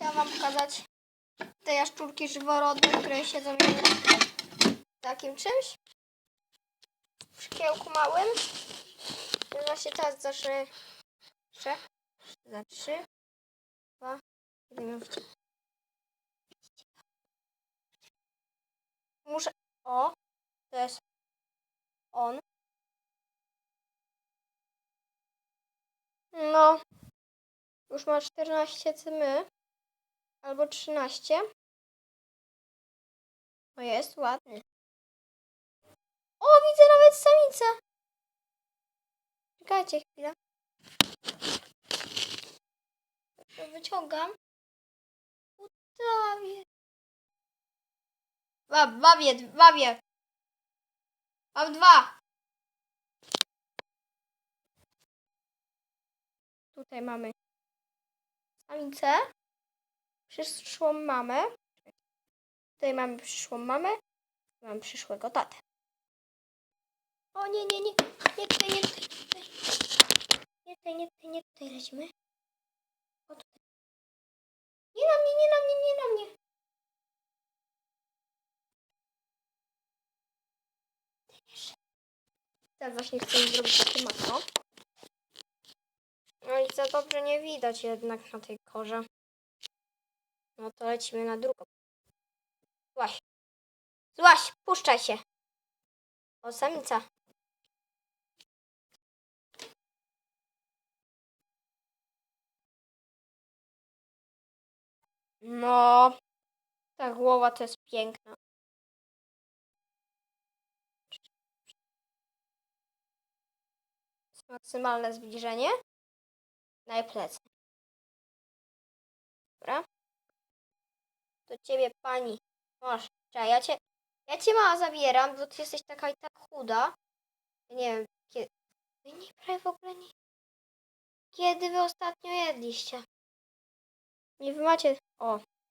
Chciałam wam pokazać te jaszczurki żyworodne, które siedzą w takim czymś. W szkiełku małym. Więc właśnie teraz zacznę. Jeszcze. Za trzy, dwa, jeden. Muszę. O, to jest on. No, już ma 14 cymy. Albo 13. O, jest ładny. O, widzę nawet samicę. Czekajcie chwilę. Wyciągam. Utawię. Mam, mam je, mam. Mam dwa. Tutaj mamy samicę. Przyszłą mamę. Tutaj mamy przyszłą mamę. Mam przyszłego tatę. O nie, nie, nie. Nie tutaj, nie tutaj, nie tutaj. Nie tutaj, nie tutaj, lecimy. O tutaj. Nie na mnie, nie na mnie, nie na mnie. Teraz właśnie chcę zrobić takie makro. No i za dobrze nie widać jednak na tej korze. No to lecimy na drugą. Złaś. Złaś, puszczaj się. O, samica. No, ta głowa to jest piękna. Maksymalne zbliżenie. Na jej plecy. Dobra. Do ciebie pani. Masz. Ja cię, ja cię mała zabieram, bo ty jesteś taka i tak chuda. Ja nie wiem, kiedy... Wy nie prawie w ogóle nie... Kiedy wy ostatnio jedliście? Nie wy macie... O.